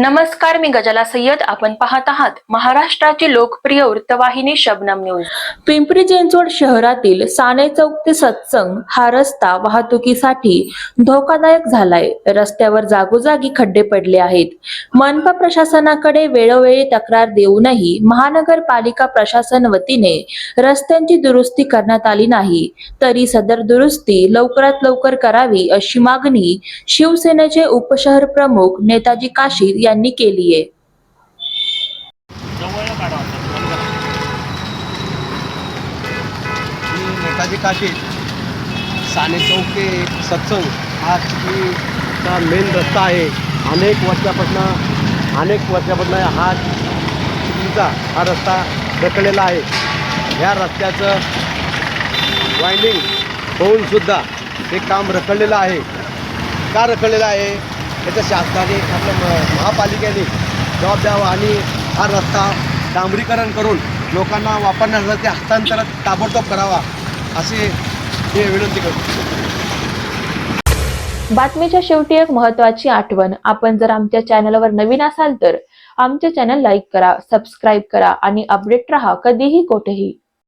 नमस्कार मी गजाला सय्यद. आपण पाहत आहात महाराष्ट्राची लोकप्रिय वृत्तवाहिनी शबनम न्यूज. पिंपरी चिंचवड शहरातील साने चौक ते सत्संग हा रस्ता वाहतुकीसाठी धोकादायक झालाय. रस्त्यावर जागोजागी खड्डे पडले आहेत. मनपा प्रशासनाकडे वेळोवेळी तक्रार देऊनही महानगरपालिका प्रशासन वतीने रस्त्यांची दुरुस्ती करण्यात आली नाही. तरी सदर दुरुस्ती लवकरात लवकर करावी अशी मागणी शिवसेनेचे उपशहर प्रमुख नेताजी काशीद यांनी केली आहे नेताजी काशी साने चौक ते सत्संग हा चिखलीचा मेन रस्ता आहे. अनेक वर्षापासून अनेक वर्षापासून हा चिखलीचा हा रस्ता रखडलेला आहे. ह्या रस्त्याचं वायंडिंग होऊनसुद्धा हे काम रखडलेलं आहे. का रखडलेलं आहे? त्याच्या शासनाने आपल्या महापालिकेने जबाब द्यावा आणि हा रस्ता डांबरीकरण करून लोकांना वापरण्यासाठी हस्तांतरण ताबडतोब करावा असे मी विनंती करतो. बातमीच्या शेवटी एक महत्वाची आठवण. आपण जर आमच्या चॅनलवर नवीन असाल तर आमच्या चॅनल लाईक करा सबस्क्राईब करा आणि अपडेट रहा कधीही कोठेही.